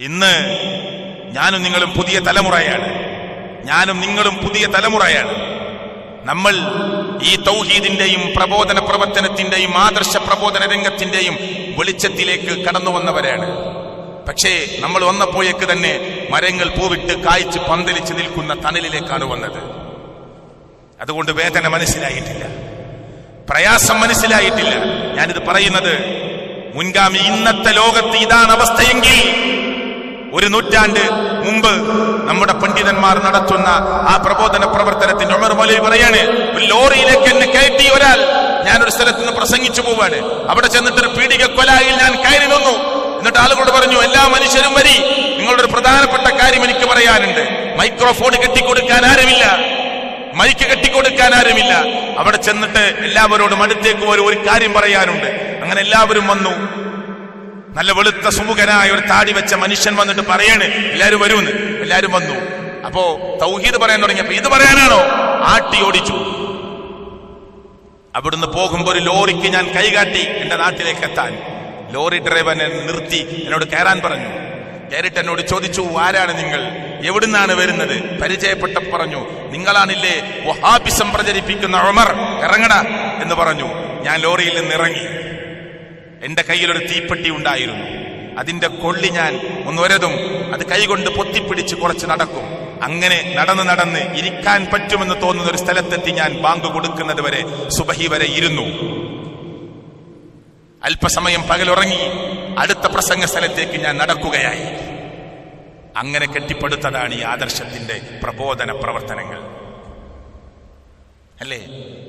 ഇന്ന് ഞാനും നിങ്ങളും പുതിയ തലമുറയാണ്. ഞാനും നിങ്ങളും പുതിയ തലമുറയാണ്. നമ്മൾ ഈ തൗഹീദിന്റെയും പ്രബോധന പ്രവർത്തനത്തിന്റെയും ആദർശ പ്രബോധന രംഗത്തിന്റെയും വെളിച്ചത്തിലേക്ക് കടന്നു വന്നവരാണ്. പക്ഷേ നമ്മൾ വന്നപ്പോഴേക്ക് തന്നെ മരങ്ങൾ പൂവിട്ട് കായ്ച്ച് പന്തലിച്ച് നിൽക്കുന്ന തണലിലേക്കാണ് വന്നത്. അതുകൊണ്ട് വേദന മനസ്സിലായിട്ടില്ല. പ്രയാസം മനസ്സിലായിട്ടില്ല. ഞാനിത് പറയുന്നത് മുൻഗാമി ഇന്നത്തെ ലോകത്ത് ഇതാണ് അവസ്ഥയെങ്കിൽ ഒരു നൂറ്റാണ്ട് മുമ്പ് നമ്മുടെ പണ്ഡിതന്മാർ നടത്തുന്ന ആ പ്രബോധന പ്രവർത്തനത്തിന്റെ ഉമർ മൊലി പറയാണ് ഒരു ലോറിയിലേക്ക് എന്നെ കയറ്റി ഒരാൾ ഒരു സ്ഥലത്ത് നിന്ന് പ്രസംഗിച്ചു പോവാണ്. അവിടെ ചെന്നിട്ട് ഒരു പീഡിക കൊലായിൽ ഞാൻ കയറി നിന്നു. എന്നിട്ട് ആളുകളോട് പറഞ്ഞു എല്ലാ മനുഷ്യരും വരി. നിങ്ങളുടെ ഒരു പ്രധാനപ്പെട്ട കാര്യം എനിക്ക് പറയാനുണ്ട്. മൈക്രോഫോൺ കെട്ടിക്കൊടുക്കാൻ ആരുമില്ല. മൈക്ക് കെട്ടിക്കൊടുക്കാൻ ആരുമില്ല. അവിടെ ചെന്നിട്ട് എല്ലാവരോടും അടുത്തേക്ക് ഒരു ഒരു കാര്യം പറയാനുണ്ട്. അങ്ങനെ എല്ലാവരും വന്നു. നല്ല വെളുത്ത സുമുഖനായ ഒരു താടി വെച്ച മനുഷ്യൻ വന്നിട്ട് പറയാണ് എല്ലാരും വരുമെന്ന് എല്ലാരും വന്നു. അപ്പോ തൗഹീദ് പറയാൻ തുടങ്ങിയപ്പോ ഇത് പറയാനാണോ? ആട്ടി ഓടിച്ചു. അവിടുന്ന് പോകുമ്പോ ഒരു ലോറിക്ക് ഞാൻ കൈകാട്ടി എന്റെ നാട്ടിലേക്ക് എത്താൻ. ലോറി ഡ്രൈവർ എന്നെ നിർത്തി എന്നോട് കയറാൻ പറഞ്ഞു. കയറിട്ട് എന്നോട് ചോദിച്ചു ആരാണ് നിങ്ങൾ? എവിടുന്നാണ് വരുന്നത്? പരിചയപ്പെട്ട പറഞ്ഞു നിങ്ങളാണില്ലേ വഹാബിസം പ്രചരിപ്പിക്കുന്ന ഉമർ? ഇറങ്ങട എന്ന് പറഞ്ഞു. ഞാൻ ലോറിയിൽ നിന്ന് ഇറങ്ങി. എന്റെ കയ്യിൽ ഒരു തീപ്പെട്ടി ഉണ്ടായിരുന്നു. അതിന്റെ കൊള്ളി ഞാൻ ഒന്നൊരതും അത് കൈകൊണ്ട് പൊത്തിപ്പിടിച്ച് കുറച്ച് നടക്കും. അങ്ങനെ നടന്ന് നടന്ന് ഇരിക്കാൻ പറ്റുമെന്ന് തോന്നുന്ന ഒരു സ്ഥലത്തെത്തി ഞാൻ ബാങ്ക് കൊടുക്കുന്നത് വരെ സുബഹി വരെ ഇരുന്നു. അല്പസമയം പകലുറങ്ങി അടുത്ത പ്രസംഗ സ്ഥലത്തേക്ക് ഞാൻ നടക്കുകയായി. അങ്ങനെ കെട്ടിപ്പടുത്തതാണ് ഈ ആദർശത്തിന്റെ പ്രബോധന പ്രവർത്തനങ്ങൾ. അല്ലേ?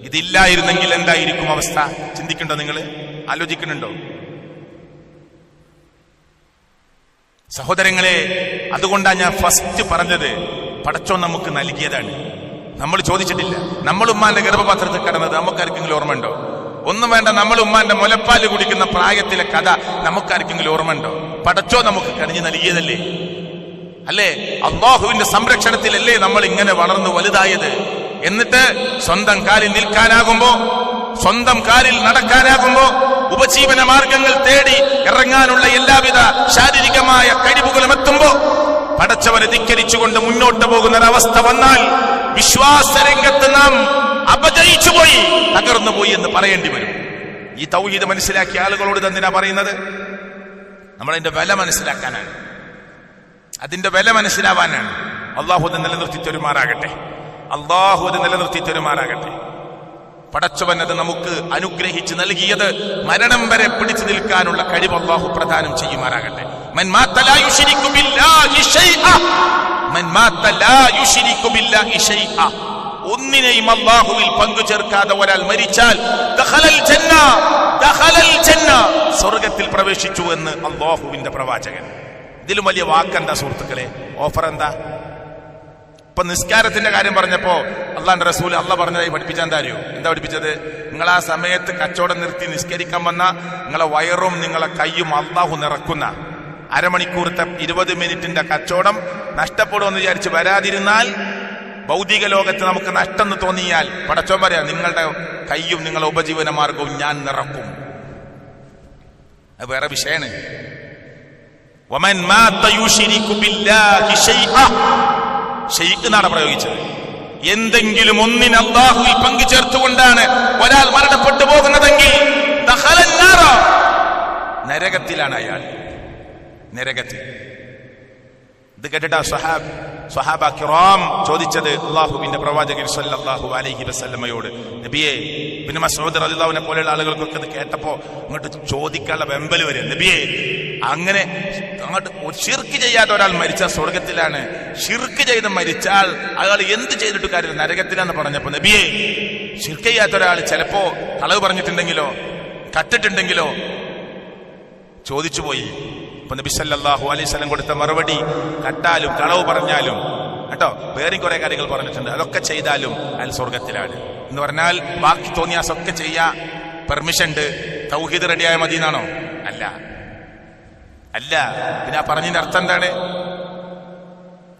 ഇതില്ലായിരുന്നെങ്കിൽ എന്തായിരിക്കും അവസ്ഥ? ചിന്തിക്കണ്ടോ നിങ്ങൾ ആലോചിക്കുന്നുണ്ടോ? സഹോദരങ്ങളെ അതുകൊണ്ടാണ് ഞാൻ ഫസ്റ്റ് പറഞ്ഞത് പടച്ചോ നമുക്ക് നൽകിയതാണ്. നമ്മൾ ചോദിച്ചിട്ടില്ല. നമ്മൾ ഉമ്മാന്റെ ഗർഭപാത്രത്തിൽ കിടന്നത് നമുക്കാർക്കെങ്കിലും ഓർമ്മയുണ്ടോ? ഒന്നും വേണ്ട നമ്മൾ ഉമ്മാന്റെ മുലപ്പാൽ കുടിക്കുന്ന പ്രായത്തിലെ കഥ നമുക്കാർക്കെങ്കിലും ഓർമ്മയുണ്ടോ? പടച്ചോ നമുക്ക് കണിഞ്ഞു നൽകിയതല്ലേ? അല്ലേ? അള്ളാഹുവിന്റെ സംരക്ഷണത്തിലല്ലേ നമ്മൾ ഇങ്ങനെ വളർന്നു വലുതായത്? എന്നിട്ട് സ്വന്തം കാലിൽ നിൽക്കാനാകുമ്പോ സ്വന്തം കാലിൽ നടക്കാനാകുമ്പോ ഉപജീവന മാർഗങ്ങൾ തേടി ഇറങ്ങാനുള്ള എല്ലാവിധ ശാരീരികമായ കഴിവുകളും എത്തുമ്പോ പടച്ചവനെ ധിക്കരിച്ചുകൊണ്ട് മുന്നോട്ട് പോകുന്ന ഒരവസ്ഥ വന്നാൽ വിശ്വാസ രംഗത്ത് നാം അപജയിച്ചു പോയി എന്ന് പറയേണ്ടി വരും. ഈ തൗഹീദ് മനസ്സിലാക്കിയ ആളുകളോട് എന്തിനാ പറയുന്നത്? നമ്മളതിന്റെ വില മനസ്സിലാക്കാനാണ്. അതിന്റെ വില മനസ്സിലാവാനാണ്. അള്ളാഹു നിലനിർത്തി തരുമാറാകട്ടെ അള്ളാഹു നിലനിർത്തി തരുമാറാകട്ടെ പടച്ചവൻ അത് നമുക്ക് അനുഗ്രഹിച്ച് നൽകിയത് മരണം വരെ പിടിച്ചു നിൽക്കാനുള്ള കഴിവ് അള്ളാഹു പ്രദാനം ചെയ്യുമാറാകട്ടെ. ഒന്നിനെയും അള്ളാഹുവിൽ പങ്കു ചേർക്കാതെ ഒരാൾ മരിച്ചാൽ. സ്വർഗത്തിൽ പ്രവേശിച്ചു എന്ന് അള്ളാഹുവിന്റെ പ്രവാചകൻ. ഇതിലും വലിയ വാക്കെന്താ സുഹൃത്തുക്കളെ? ഓഫർ എന്താ? ഇപ്പൊ നിസ്കാരത്തിന്റെ കാര്യം പറഞ്ഞപ്പോ അള്ളാന്റെ റസൂൽ അള്ള പറഞ്ഞതായി പഠിപ്പിച്ചാൻ താരോ എന്താ പഠിപ്പിച്ചത്? നിങ്ങൾ ആ സമയത്ത് കച്ചവടം നിർത്തി നിസ്കരിക്കാൻ വന്ന നിങ്ങളെ വയറും നിങ്ങളെ കൈയും അള്ളാഹു നിറക്കുന്ന അരമണിക്കൂറത്തെ ഇരുപത് മിനിറ്റിന്റെ കച്ചവടം നഷ്ടപ്പെടുമെന്ന് വിചാരിച്ച് വരാതിരുന്നാൽ ഭൗതിക ലോകത്ത് നമുക്ക് നഷ്ടം തോന്നിയാൽ പടച്ചോൻ പറയാ നിങ്ങളുടെ കൈയും നിങ്ങളുടെ ഉപജീവന മാർഗവും ഞാൻ നിറക്കും. അത് വേറെ വിഷയമാണ് ഷെയ്ഖ് എന്നാണ് പ്രയോഗിച്ചത്. എന്തെങ്കിലും ഒന്നിന് അള്ളാഹുവിൽ പങ്കു ചേർത്തുകൊണ്ടാണ് ഒരാൾ മരണപ്പെട്ടു പോകുന്നതെങ്കിൽ നരകത്തിലാണ് അയാൾ. നരകത്തിൽ. ഇത് കേട്ടിട്ട് സ്വഹാബ് സ്വഹാബ കിറാം ചോദിച്ചത് അള്ളാഹുവിന്റെ പ്രവാചകൻ സല്ലാഹു അലഹി വസല്ലമയോട് നബിയെ പിന്നെ മസൂദ് റളിയല്ലാഹുവിനെ പോലെയുള്ള ആളുകൾക്കൊക്കെ അത് കേട്ടപ്പോ അങ്ങോട്ട് ചോദിക്കാനുള്ള വെമ്പൽ വരെ. നബിയെ അങ്ങനെ അങ്ങോട്ട് ഷിർക്ക് ചെയ്യാത്ത ഒരാൾ മരിച്ചാൽ സ്വർഗത്തിലാണ്. ഷിർക്ക് ചെയ്ത് മരിച്ചാൽ അയാൾ എന്ത് ചെയ്തിട്ട് കാര്യം നരകത്തിലാന്ന് പറഞ്ഞപ്പോ നബിയെ ഷിർക്ക് ചെയ്യാത്ത ഒരാൾ ചിലപ്പോ കളവ് പറഞ്ഞിട്ടുണ്ടെങ്കിലോ കട്ടിട്ടുണ്ടെങ്കിലോ? ചോദിച്ചുപോയി. അപ്പൊ നബി സല്ലല്ലാഹു അലൈഹി വസല്ലം കൊടുത്ത മറുപടി കട്ടാലും കളവ് പറഞ്ഞാലും കേട്ടോ? വേറെയും കുറെ കാര്യങ്ങൾ പറഞ്ഞിട്ടുണ്ട്. അതൊക്കെ ചെയ്താലും അയാൾ സ്വർഗത്തിലാണ് എന്ന് പറഞ്ഞാൽ ബാക്കി തോന്നിയാസൊക്കെ ചെയ്യാ പെർമിഷൻ ഉണ്ട്. തൗഹീദ് റെഡിയായ മതി എന്നാണോ അല്ല. അല്ല. പിന്നെ ആ പറഞ്ഞതിന്റെ അർത്ഥം എന്താണ്?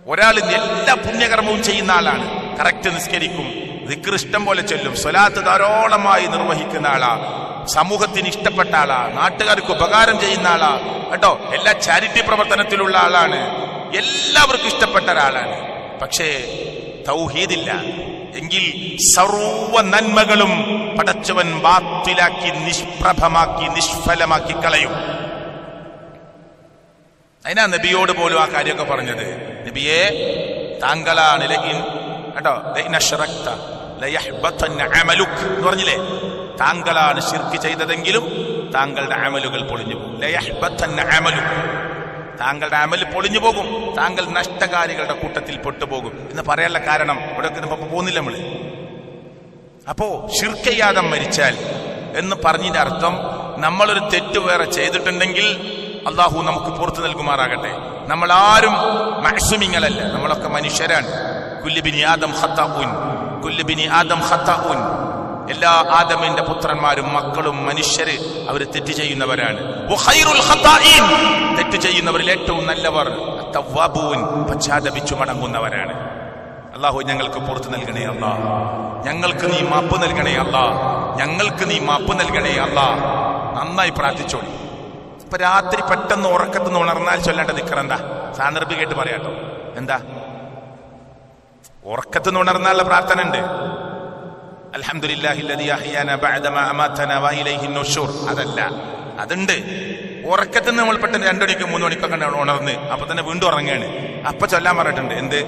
ഒരാൾ എല്ലാ പുണ്യകർമ്മവും ചെയ്യുന്ന ആളാണ്. കറക്റ്റ് നിസ്കരിക്കും. ദിക്ർ ഇഷ്ടം പോലെ ചൊല്ലും. സ്വലാത്ത് ധാരാളമായി നിർവഹിക്കുന്ന ആളാ. സമൂഹത്തിന് ഇഷ്ടപ്പെട്ട ആളാ. നാട്ടുകാർക്ക് ഉപകാരം ചെയ്യുന്ന ആളാ. കേട്ടോ? എല്ലാ ചാരിറ്റി പ്രവർത്തനത്തിലുള്ള ആളാണ്. എല്ലാവർക്കും ഇഷ്ടപ്പെട്ട ഒരാളാണ്. പക്ഷേ തൗഹീദില്ല. എങ്കിൽ സർവ നന്മകളും പടച്ചവൻ ബാത്തിലാക്കി നിഷ്പ്രഭമാക്കി നിഷ്ഫലമാക്കി കളയും. അതിനാ നബിയോട് പോലും ആ കാര്യമൊക്കെ പറഞ്ഞത്. നബിയെ താങ്കളാണ് കേട്ടോ? പറഞ്ഞില്ലേ? താങ്കളാണ് ശിർക്ക് ചെയ്തതെങ്കിലും താങ്കളുടെ അമലുകൾ പൊളിഞ്ഞു പോകും. താങ്കളുടെ അമൽ പൊളിഞ്ഞു പോകും. താങ്കൾ നഷ്ടകാരികളുടെ കൂട്ടത്തിൽ പെട്ടുപോകും. എന്ന് പറയാനുള്ള കാരണം ഇവിടെ പോകുന്നില്ല നമ്മൾ. അപ്പോ ഷിർക്കയ്യാതെ മരിച്ചാൽ എന്ന് പറഞ്ഞതിന്റെ അർത്ഥം നമ്മളൊരു തെറ്റ് വേറെ ചെയ്തിട്ടുണ്ടെങ്കിൽ അള്ളാഹു നമുക്ക് പുറത്തു നൽകുമാറാകട്ടെ. നമ്മൾ ആരും മാക്സിമിങ്ങളല്ല നമ്മളൊക്കെ മനുഷ്യരാണ്. കുല്ലുബിനി ആദം ഹത്താൻ കുല്ലുബിനി ആദം ഖത്താഊൻ എല്ലാ ആദമിന്റെ പുത്രന്മാരും മക്കളും മനുഷ്യര് അവർ തെറ്റ് ചെയ്യുന്നവരാണ്. തെറ്റ് ചെയ്യുന്നവരിൽ ഏറ്റവും നല്ലവർ പശ്ചാത്തപിച്ചു മടങ്ങുന്നവരാണ്. അള്ളാഹു ഞങ്ങൾക്ക് പുറത്തു നൽകണേ അല്ല ഞങ്ങൾക്ക് നീ മാപ്പ് നൽകണേ അല്ല ഞങ്ങൾക്ക് നീ മാപ്പ് നൽകണേ അല്ല നന്നായി പ്രാർത്ഥിച്ചോളി. ഇപ്പൊ രാത്രി പെട്ടെന്ന് ഉറക്കത്തുനിന്ന് ഉണർന്നാൽ ചൊല്ലേണ്ട നിക്കറെന്താ സാന്ദർഭികമായിട്ട് പറയാട്ടോ. എന്താ? ഉറക്കത്തുനിന്ന് ഉണർന്നാലുള്ള പ്രാർത്ഥന ഉണ്ട്. അതല്ല അതുണ്ട്. ഉറക്കത്തിൽ നമ്മൾ പെട്ടെന്ന് രണ്ടു മണിക്ക് മൂന്ന് മണിക്കൊക്കെ ഉണർന്ന്. അപ്പൊ തന്നെ വീണ്ടും ഉറങ്ങുകയാണ് അപ്പൊ ചൊല്ലാൻ പറഞ്ഞിട്ടുണ്ട് എന്ത്?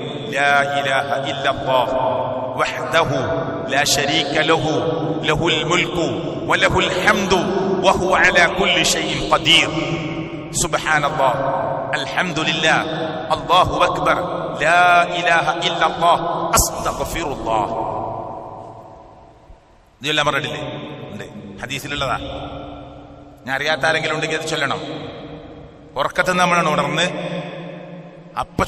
അള്ളാഹു അക്ബർ ലാ ഇലാഹ ഇല്ലല്ലാഹ് അസ്തഗ്ഫിറുല്ലാഹ്. ഇതെല്ലാം പറഞ്ഞിട്ടില്ലേ? ഉണ്ട്. ഹദീസിലുള്ളതാ. ഞാൻ അറിയാത്ത ആരെങ്കിലും ഉണ്ടെങ്കിൽ അത് ചൊല്ലണം. ഉറക്കത്തിൽ നമ്മളാണ് ഉണർന്ന് അപ്പ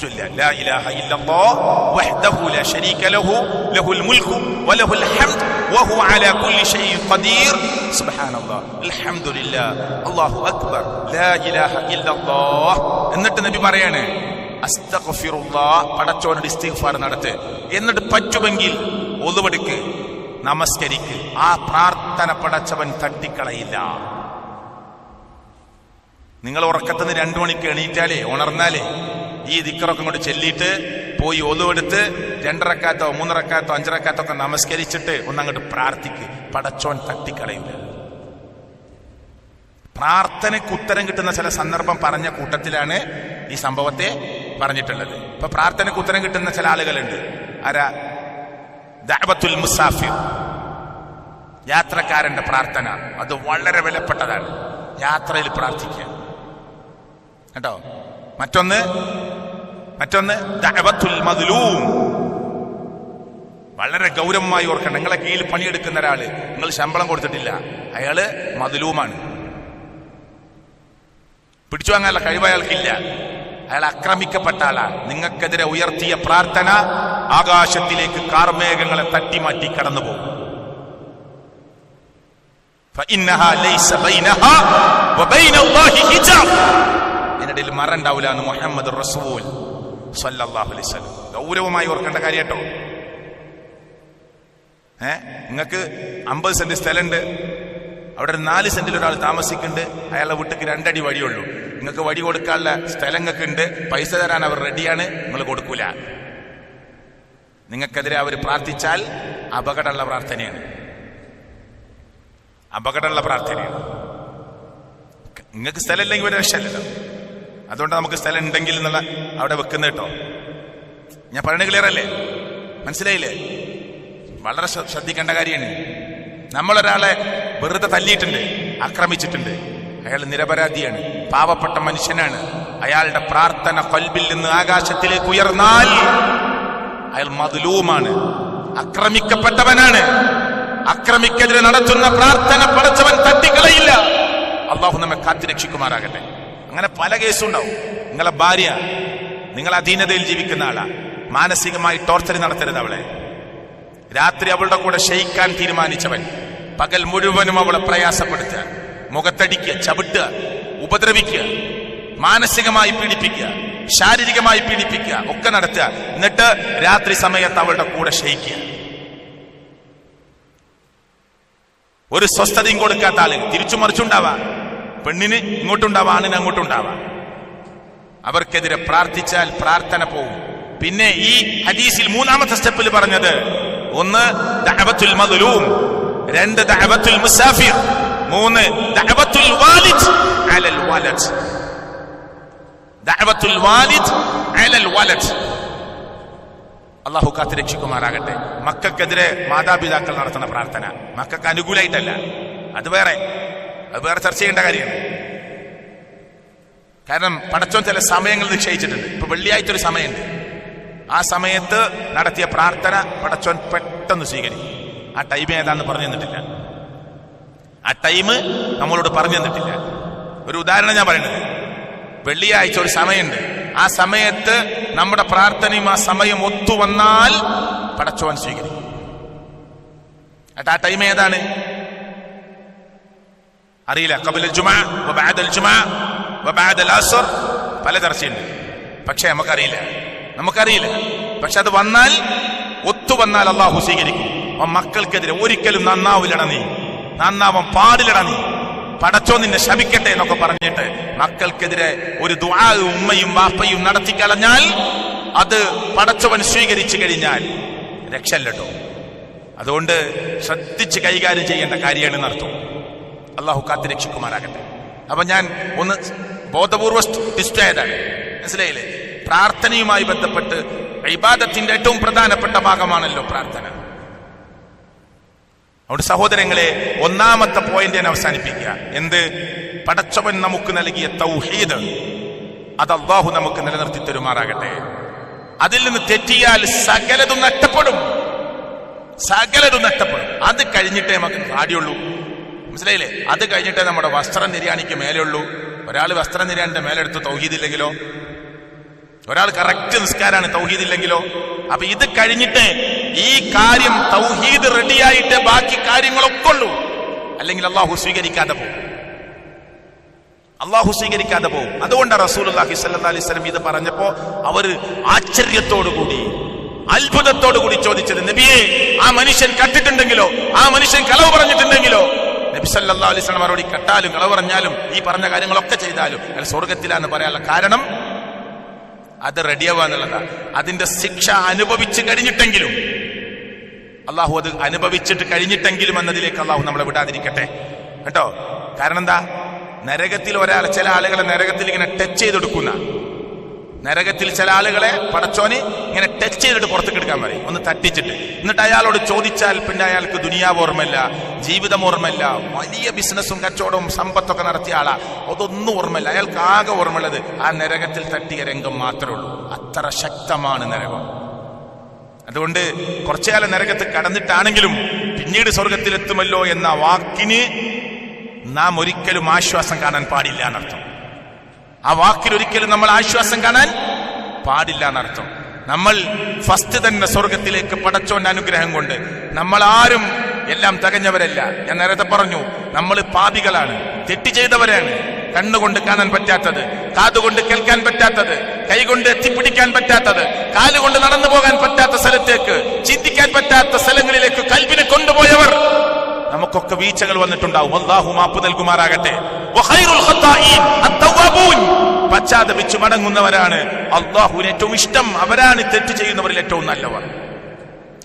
എന്നിട്ട് നബി പറയാണ് പടച്ചോനോട് ഇസ്തിഗ്ഫാർ നടത്ത്. എന്നിട്ട് പറ്റുമെങ്കിൽ ഒതുവെടുക്ക് നമസ്കരിക്ക്. ആ പ്രാർത്ഥന പടച്ചവൻ തട്ടിക്കളയില്ല. നിങ്ങൾ ഉറക്കത്തുനിന്ന് രണ്ടു മണിക്ക് എണീറ്റാലേ ഉണർന്നാലേ ഈ ദിക്കറൊക്കെ കൊണ്ട് ചെല്ലിയിട്ട് പോയി ഒലുവെടുത്ത് രണ്ടരക്കാത്തോ മൂന്നരക്കാത്തോ അഞ്ചരക്കാത്തോ ഒക്കെ നമസ്കരിച്ചിട്ട് ഒന്നങ്ങോട്ട് പ്രാർത്ഥിക്ക്. പടച്ചോൻ തട്ടിക്കളയില്ല. പ്രാർത്ഥനയ്ക്ക് ഉത്തരം കിട്ടുന്ന ചില സന്ദർഭം പറഞ്ഞ കൂട്ടത്തിലാണ് ഈ സംഭവത്തെ പറഞ്ഞിട്ടുള്ളത്. ഇപ്പൊ പ്രാർത്ഥനയ്ക്ക് ഉത്തരം കിട്ടുന്ന ചില ആളുകളുണ്ട്. ആരാ? ദഅവത്തുൽ മുസാഫിർ. യാത്രക്കാരന്റെ പ്രാർത്ഥന അത് വളരെ വിലപ്പെട്ടതാണ്. യാത്രയിൽ പ്രാർത്ഥിക്കുക. കേട്ടോ? മറ്റൊന്ന് മറ്റൊന്ന് ദഅവത്തുൽ മദ്ലൂം. വളരെ ഗൗരവമായി ഓർക്കണം. നിങ്ങളെ കീഴിൽ പണിയെടുക്കുന്ന ഒരാൾ. നിങ്ങൾ ശമ്പളം കൊടുത്തിട്ടില്ല. അയാൾ മദ്ലൂമാണ്. പിടിച്ചു വാങ്ങാനുള്ള കഴിവ് അയാൾക്കില്ല. അയാൾ ആക്രമിക്കപ്പെട്ട നിങ്ങൾക്കെതിരെ ഉയർത്തിയ പ്രാർത്ഥന ആകാശത്തിലേക്ക് കാർമേഘങ്ങളെ തട്ടിമാറ്റി കടന്നു പോകും എന്നിടയിൽ മറണ്ടാവില്ല മുഹമ്മദ് റസൂൽ അലൈഹി ഗൗരവമായി ഓർക്കേണ്ട കാര്യം കേട്ടോ ഏ? നിങ്ങൾക്ക് അമ്പത് സെന്റ് സ്ഥലമുണ്ട് അവിടെ നാല് സെന്റിൽ ഒരാൾ താമസിക്കുന്നുണ്ട്. അയാളെ വീട്ടിക്ക് രണ്ടടി വഴിയുള്ളൂ. നിങ്ങൾക്ക് വഴി കൊടുക്കാനുള്ള സ്ഥലങ്ങൾക്ക് ഉണ്ട് പൈസ തരാൻ അവർ റെഡിയാണ്. നിങ്ങൾ കൊടുക്കൂല. നിങ്ങൾക്കെതിരെ അവർ പ്രാർത്ഥിച്ചാൽ അപകടമുള്ള പ്രാർത്ഥനയാണ്. അപകടമുള്ള പ്രാർത്ഥനയാണ്. നിങ്ങൾക്ക് സ്ഥലം ഇല്ലെങ്കിൽ ഒരു രക്ഷയില്ലല്ലോ. അതുകൊണ്ട് നമുക്ക് സ്ഥലം ഉണ്ടെങ്കിൽ എന്നുള്ള അവിടെ വെക്കുന്ന കേട്ടോ. ഞാൻ പറയണ ക്ലിയർ അല്ലേ? മനസ്സിലായില്ലേ? വളരെ ശ്രദ്ധിക്കേണ്ട കാര്യമാണ്. നമ്മളൊരാളെ വെറുതെ തല്ലിയിട്ടുണ്ട് ആക്രമിച്ചിട്ടുണ്ട്. അയാൾ നിരപരാധിയാണ് പാവപ്പെട്ട മനുഷ്യനാണ്. അയാളുടെ പ്രാർത്ഥന കൊൽബിൽ നിന്ന് ആകാശത്തിലേക്ക് ഉയർന്നാൽ അയാൾ മതിലൂമാണ് അക്രമിക്കപ്പെട്ടവനാണ് അക്രമിക്കെതിരെ നടത്തുന്ന പ്രാർത്ഥന പടച്ചവൻ തട്ടിക്കളയില്ല. അള്ളാഹു നമ്മെ കാത്തിരക്ഷിക്കുമാറാകട്ടെ അങ്ങനെ പല കേസും ഉണ്ടാവും. നിങ്ങളെ ഭാര്യ നിങ്ങൾ അധീനതയിൽ ജീവിക്കുന്ന ആളാ. മാനസികമായി ടോർച്ചർ നടത്തരുത് അവളെ. രാത്രി അവളുടെ കൂടെ ക്ഷയിക്കാൻ തീരുമാനിച്ചവൻ പകൽ മുഴുവനും അവളെ പ്രയാസപ്പെടുത്തുക. മുഖത്തടിക്കുക ചവിട്ടുക ഉപദ്രവിക്കുക മാനസികമായി പീഡിപ്പിക്കുക ശാരീരികമായി പീഡിപ്പിക്കുക ഒക്കെ നടത്തുക. എന്നിട്ട് രാത്രി സമയത്ത് അവളുടെ കൂടെ ക്ഷയിക്കുക. ഒരു സ്വസ്ഥതയും കൊടുക്കാത്ത ആളുകൾ. തിരിച്ചു മറിച്ചുണ്ടാവാം പെണ്ണിന് ഇങ്ങോട്ടുണ്ടാവാം ആണിന് അങ്ങോട്ടുണ്ടാവാം അവർക്കെതിരെ പ്രാർത്ഥിച്ചാൽ പ്രാർത്ഥന പോകും പിന്നെ ഈ ഹദീസിൽ മൂന്നാമത്തെ സ്റ്റെപ്പിൽ പറഞ്ഞത് ഒന്ന് ദഅവത്തുൽ മദ്ലൂം രണ്ട് ദഅവത്തുൽ മുസാഫിർ. മൂന്ന് ദഅവത്തുൽ അലൽ ദഅവത്തുൽ അലൽ അള്ളാഹു കാത്ത് രക്ഷിക്കുമാറാകട്ടെ. മക്കൾക്കെതിരെ മാതാപിതാക്കൾ നടത്തുന്ന പ്രാർത്ഥന മക്കൾക്ക് അനുകൂലമായിട്ടല്ല അത് വേറെ. അത് വേറെ ചർച്ച ചെയ്യേണ്ട കാര്യമാണ്. കാരണം പടച്ചോൻ ചില സമയങ്ങൾ നിശ്ചയിച്ചിട്ടുണ്ട്. ഇപ്പൊ വെള്ളിയാഴ്ച ഒരു സമയമുണ്ട്. ആ സമയത്ത് നടത്തിയ പ്രാർത്ഥന പടച്ചോൻ പെട്ടെന്ന് സ്വീകരിക്കും. ആ ടൈം ഏതാന്ന് പറഞ്ഞു തന്നിട്ടില്ല. ആ ടൈം നമ്മളോട് പറഞ്ഞു തന്നിട്ടില്ല. ഒരു ഉദാഹരണം ഞാൻ പറയുന്നത്. വെള്ളിയാഴ്ച ഒരു സമയമുണ്ട്. ആ സമയത്ത് നമ്മുടെ പ്രാർത്ഥനയും ആ സമയം ഒത്തുവന്നാൽ പടച്ചോൻ സ്വീകരിക്കും. എന്നിട്ട് ആ ടൈം ഏതാണ്? അറിയില്ല. കബിൽ പല ചർച്ചയുണ്ട് പക്ഷെ നമുക്കറിയില്ല. നമുക്കറിയില്ല. പക്ഷെ അത് വന്നാൽ ഒത്തു വന്നാൽ അള്ളാഹു സ്വീകരിക്കും. ആ മക്കൾക്കെതിരെ ഒരിക്കലും നന്നാവില്ലട നീ. നന്നാവാൻ പാടില്ലട നീ. പടച്ചോ നിന്നെ ശപിക്കട്ടെ എന്നൊക്കെ പറഞ്ഞിട്ട് മക്കൾക്കെതിരെ ഒരു ദുആ ഉമ്മയും വാപ്പയും നടത്തി കളഞ്ഞാൽ അത് പടച്ചവൻ സ്വീകരിച്ചു കഴിഞ്ഞാൽ രക്ഷല്ലോ അതുകൊണ്ട് ശ്രദ്ധിച്ച് കൈകാര്യം ചെയ്യേണ്ട കാര്യമാണ് നടത്തും അള്ളാഹു കാത്തി രക്ഷിക്കുമാറാകട്ടെ. അപ്പൊ ഞാൻ ഒന്ന് ബോധപൂർവ ടിസ്റ്റ് ആയതാണ് മനസ്സിലായില്ലേ? പ്രാർത്ഥനയുമായി ബന്ധപ്പെട്ട് ഇബാദത്തിന്റെ ഏറ്റവും പ്രധാനപ്പെട്ട ഭാഗമാണല്ലോ പ്രാർത്ഥന. അവിടെ സഹോദരങ്ങളെ ഒന്നാമത്തെ പോയിന്റ് ഞാൻ അവസാനിപ്പിക്കുക. എന്ത്? പടച്ചവൻ നമുക്ക് നൽകിയ തൗഹീദ് അത് അള്ളാഹു നമുക്ക് നിലനിർത്തി തരുമാറാകട്ടെ. അതിൽ നിന്ന് തെറ്റിയാൽ സകലതും നഷ്ടപ്പെടും. സകലതും നഷ്ടപ്പെടും. അത് കഴിഞ്ഞിട്ടേ നമുക്ക് ആടിയുള്ളൂ. മനസ്സിലായില്ലേ? അത് കഴിഞ്ഞിട്ടേ നമ്മുടെ വസ്ത്രം നിര്യാണിക്ക് മേലെയുള്ളൂ. ഒരാൾ വസ്ത്രം നിര്യാണിന്റെ മേലെടുത്ത് തൗഹീദില്ലെങ്കിലോ ഒരാൾ കറക്റ്റ് നിസ്കാരാണ് തൗഹീദ് ഇല്ലെങ്കിലോ? അപ്പൊ ഇത് കഴിഞ്ഞിട്ട് ഈ കാര്യം തൗഹീദ് റെഡിയായിട്ട് ബാക്കി കാര്യങ്ങളൊക്കെ ഉള്ളൂ. അല്ലെങ്കിൽ അള്ളാഹു സ്വീകരിക്കാതെ പോകും. അള്ളാഹു സ്വീകരിക്കാതെ പോകും. അതുകൊണ്ടാണ് റസൂൽ അള്ളാഹി സല്ലാ അലൈഹി സ്വലം ഇത് പറഞ്ഞപ്പോ അവർ ആശ്ചര്യത്തോടുകൂടി അത്ഭുതത്തോടുകൂടി ചോദിച്ചത് നബിയെ ആ മനുഷ്യൻ കട്ടിട്ടുണ്ടെങ്കിലോ ആ മനുഷ്യൻ കളവ് പറഞ്ഞിട്ടുണ്ടെങ്കിലോ? നബി സല്ലാ അലൈഹി സ്വലം മറുപടി കട്ടാലും കളവ് പറഞ്ഞാലും ഈ പറഞ്ഞ കാര്യങ്ങളൊക്കെ ചെയ്താലും അയാൾ സ്വർഗത്തിലാന്ന് പറയാനുള്ള കാരണം അത് റെഡിയാവുക എന്നുള്ളതാണ് അതിന്റെ ശിക്ഷ അനുഭവിച്ചു കഴിഞ്ഞിട്ടെങ്കിലും അള്ളാഹു അത് അനുഭവിച്ചിട്ട് കഴിഞ്ഞിട്ടെങ്കിലും എന്നതിലേക്ക് അള്ളാഹു നമ്മളെ വിടാതിരിക്കട്ടെ. കേട്ടോ? കാരണം എന്താ? നരകത്തിൽ ഒരാൾ ചില ആളുകളെ നരകത്തിൽ ഇങ്ങനെ ടച്ച് ചെയ്തെടുക്കുന്ന നരകത്തിൽ ചില ആളുകളെ പടച്ചോനെ ഇങ്ങനെ ടച്ച് ചെയ്തിട്ട് പുറത്തേക്ക് എടുക്കാൻ പറയും. ഒന്ന് തട്ടിച്ചിട്ട്. എന്നിട്ട് അയാളോട് ചോദിച്ചാൽ പിന്നെ അയാൾക്ക് ദുനിയാവ് ഓർമ്മയില്ല ജീവിതം ഓർമ്മയില്ല വലിയ ബിസിനസ്സും കച്ചവടവും സമ്പത്തൊക്കെ നടത്തിയ ആളാ. അതൊന്നും ഓർമ്മയില്ല. അയാൾക്ക് ആകെ ഓർമ്മയുള്ളത് ആ നരകത്തിൽ തട്ടിയ രംഗം മാത്രമേ ഉള്ളൂ. അത്ര ശക്തമാണ് നരകം. അതുകൊണ്ട് കുറച്ചുകാലം നരകത്ത് കടന്നിട്ടാണെങ്കിലും പിന്നീട് സ്വർഗത്തിലെത്തുമല്ലോ എന്ന വാക്കിന് നാം ഒരിക്കലും ആശ്വാസം കാണാൻ പാടില്ല എന്നർത്ഥം. ആ വാക്കിൽ ഒരിക്കലും നമ്മൾ ആശ്വാസം കാണാൻ പാടില്ല എന്നർത്ഥം. നമ്മൾ ഫസ്റ്റ് തന്നെ സ്വർഗത്തിലേക്ക് പടച്ചോന്റെ അനുഗ്രഹം കൊണ്ട് നമ്മൾ ആരും എല്ലാം തകഞ്ഞവരല്ല. ഞാൻ നേരത്തെ പറഞ്ഞു നമ്മൾ പാപികളാണ് തെറ്റി ചെയ്തവരാണ്. കണ്ണുകൊണ്ട് കാണാൻ പറ്റാത്തത് കാതുകൊണ്ട് കേൾക്കാൻ പറ്റാത്തത് കൈകൊണ്ട് എത്തിപ്പിടിക്കാൻ പറ്റാത്തത് കാലുകൊണ്ട് നടന്നു പോകാൻ പറ്റാത്ത സ്ഥലത്തേക്ക് ചിന്തിക്കാൻ പറ്റാത്ത സ്ഥലങ്ങളിലേക്ക് കൽവിനെ കൊണ്ടുപോയവർ നമുക്കൊക്കെ വീഴ്ചകൾ വന്നിട്ടുണ്ടാവും. അള്ളാഹു മാപ്പ് നൽകുമാറാകട്ടെ. പശ്ചാത്തപിച്ചു മടങ്ങുന്നവരാണ്. അള്ളാഹുവിന് ഏറ്റവും ഇഷ്ടം അവരാണ് തെറ്റ് ചെയ്യുന്നവരിൽ ഏറ്റവും നല്ലവർ.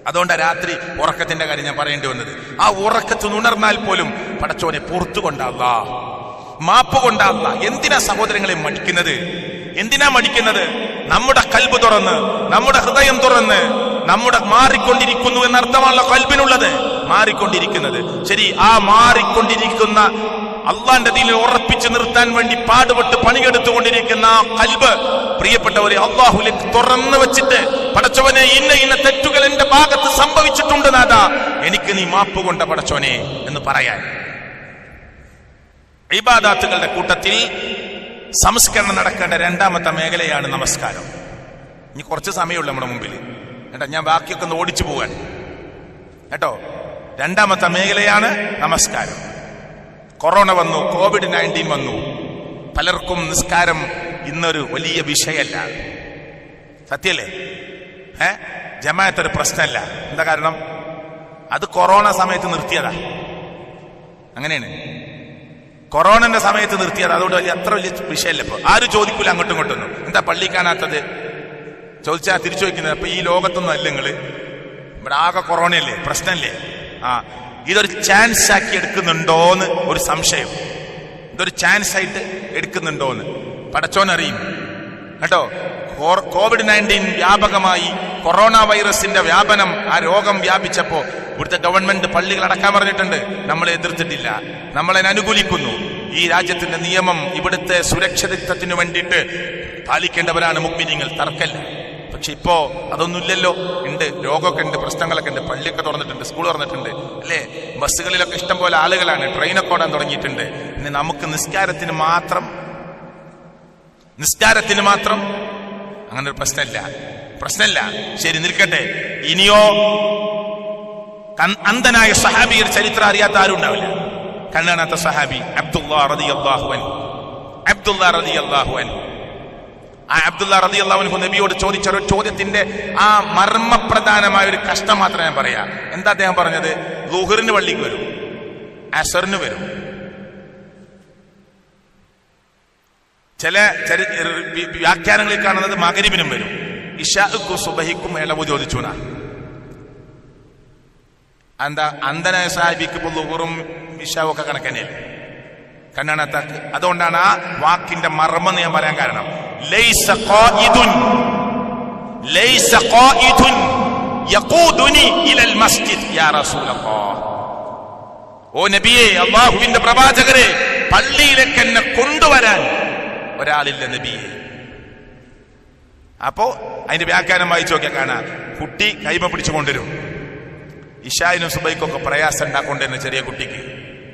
അതുകൊണ്ട് രാത്രി ഉറക്കത്തിന്റെ കാര്യം ഞാൻ പറയേണ്ടി വന്നത്. ആ ഉറക്കത്ത് ഉണർന്നാൽ പോലും പടച്ചോനെ പുറത്തു കൊണ്ടല്ല മാപ്പ് കൊണ്ടല്ല എന്തിനാ സഹോദരങ്ങളെ മടിക്കുന്നത്? എന്തിനാ മടിക്കുന്നത്? നമ്മുടെ കൽബ് തുറന്ന് നമ്മുടെ ഹൃദയം തുറന്ന് നമ്മുടെ മാറിക്കൊണ്ടിരിക്കുന്നു എന്നർത്ഥമാണല്ലോ കൽബിനുള്ളത്. മാറിക്കൊണ്ടിരിക്കുന്നത്. ശരി ആ മാറിക്കൊണ്ടിരിക്കുന്ന അള്ളാന്റെ ദീനിൽ ഉറപ്പിച്ചു നിർത്താൻ വേണ്ടി പാടുപെട്ട് പണിയെടുത്തുകൊണ്ടിരിക്കുന്ന ആ കൽബ് പ്രിയപ്പെട്ടവരെ അള്ളാഹുലേക്ക് തുറന്നു വെച്ചിട്ട് പടച്ചവനെ ഇന്ന ഇന്ന തെറ്റുകൾ എന്റെ ഭാഗത്ത് സംഭവിച്ചിട്ടുണ്ട് നാഥ എനിക്ക് നീ മാപ്പ് കൊണ്ട പടച്ചവനെ എന്ന് പറയാൻ. ഇബാദാത്തുകളുടെ കൂട്ടത്തിൽ സംസ്കരണം നടക്കേണ്ട രണ്ടാമത്തെ മേഖലയാണ് നമസ്കാരം. ഇനി കുറച്ച് സമയമുള്ളൂ നമ്മുടെ മുമ്പിൽ. കേട്ടോ ഞാൻ ബാക്കിയൊക്കെ ഒന്ന് ഓടിച്ചു പോകാൻ കേട്ടോ? രണ്ടാമത്തെ മേഖലയാണ് നമസ്കാരം. കൊറോണ വന്നു കോവിഡ് നയന്റീൻ വന്നു. പലർക്കും നിസ്കാരം ഇന്നൊരു വലിയ വിഷയമല്ല. സത്യല്ലേ? ഏ? ജമാഅത്ത് പ്രശ്നമല്ല. എന്താ കാരണം? അത് കൊറോണ സമയത്ത് നിർത്തിയതാ. അങ്ങനെയാണ്. കൊറോണന്റെ സമയത്ത് നിർത്തിയത്. അതുകൊണ്ട് വലിയ അത്ര വലിയ വിഷയമല്ല ഇപ്പൊ. ആരും ചോദിക്കൂല അങ്ങോട്ടും ഇങ്ങോട്ടൊന്നും. എന്താ പള്ളി കാണാത്തത്? ചോദിച്ചാൽ തിരിച്ചു വയ്ക്കുന്നത് അപ്പൊ ഈ ലോകത്തൊന്നും അല്ല നിങ്ങൾ. ഇവിടെ ആകെ കൊറോണയല്ലേ? പ്രശ്നമല്ലേ? ആ ഇതൊരു ചാൻസ് ആക്കി എടുക്കുന്നുണ്ടോന്ന് ഒരു സംശയം. ഇതൊരു ചാൻസ് ആയിട്ട് എടുക്കുന്നുണ്ടോന്ന്. പടച്ചോനറിയും. കേട്ടോ? കോവിഡ് നയന്റീൻ വ്യാപകമായി കൊറോണ വൈറസിന്റെ വ്യാപനം ആ രോഗം വ്യാപിച്ചപ്പോ ഇവിടുത്തെ ഗവൺമെന്റ് പള്ളികൾ അടക്കാൻ പറഞ്ഞിട്ടുണ്ട്. നമ്മളെ എതിർത്തിട്ടില്ല. നമ്മളെ അനുകൂലിക്കുന്നു. ഈ രാജ്യത്തിന്റെ നിയമം ഇവിടുത്തെ സുരക്ഷിതത്വത്തിന് വേണ്ടിയിട്ട് പാലിക്കേണ്ടവരാണ് മുഗ്മിനിങ്ങൾ. തർക്കല്ല പക്ഷെ ഇപ്പോ അതൊന്നുമില്ലല്ലോ. ഉണ്ട് രോഗമൊക്കെ ഉണ്ട് പ്രശ്നങ്ങളൊക്കെ ഉണ്ട്. പള്ളിയൊക്കെ തുറന്നിട്ടുണ്ട് സ്കൂൾ തുറന്നിട്ടുണ്ട് അല്ലേ? ബസ്സുകളിലൊക്കെ ഇഷ്ടം പോലെ ആളുകളാണ്. ട്രെയിനൊക്കെ ഓടാൻ തുടങ്ങിയിട്ടുണ്ട്. ഇനി നമുക്ക് നിസ്കാരത്തിന് മാത്രം നിസ്കാരത്തിന് മാത്രം അങ്ങനെ ഒരു പ്രശ്നമില്ല. പ്രശ്നമില്ല. ശരി നിൽക്കട്ടെ. ഇനിയോ അന്ധനായ സഹാബിയുടെ ചരിത്രം അറിയാത്ത ആരും ഉണ്ടാവില്ല. കണ്ണാണാത്ത സഹാബി അബ്ദുല്ലാ റതി ആ അബ്ദുല്ല റതി അള്ളാഹുനഹു നബിയോട് ചോദിച്ച ഒരു ചോദ്യത്തിന്റെ ആ മർമ്മപ്രധാനമായ ഒരു കഷ്ടം മാത്രം ഞാൻ പറയാ. എന്താ അദ്ദേഹം പറഞ്ഞത്? ലുഹറിന് പള്ളിക്ക് വരും. അസറിന് വരും. ചില ചരി- വ്യാഖ്യാനങ്ങളിൽ കാണുന്നത് മകരിബിനും വരും. ഇഷാക്കും സുബഹിക്കും ഇളവ് ചോദിച്ചു എന്താ അന്ധനായ സാഹിബിക്ക് ഇപ്പോൾ ലുഹറും ഇഷാവും ഒക്കെ കണക്കന്നെയല്ലേ കണ്ണാണത്താക്ക്. അതുകൊണ്ടാണ് ആ വാക്കിന്റെ മർമ്മം ഞാൻ പറയാൻ കാരണം. ലൈസ ليس ലൈസ يقودني യഖൂദുനി ഇലൽ മസ്ജിദ്. യാ റസൂലല്ലാഹ് ഓ നബിയെ അള്ളാഹുവിന്റെ പ്രവാചകരെ പള്ളിയിലേക്ക് എന്നെ കൊണ്ടുവരാൻ ഒരാളില്ല നബിയെ. അപ്പോ അതിന്റെ വ്യാഖ്യാനം വായിച്ചു നോക്കിയാൽ കാണാം. കുട്ടി കൈമ പിടിച്ചു കൊണ്ടുവരും. ഇഷായിനും സുബൈക്കൊക്കെ പ്രയാസം ഉണ്ടാക്കൊണ്ടിരുന്ന ചെറിയ കുട്ടിക്ക്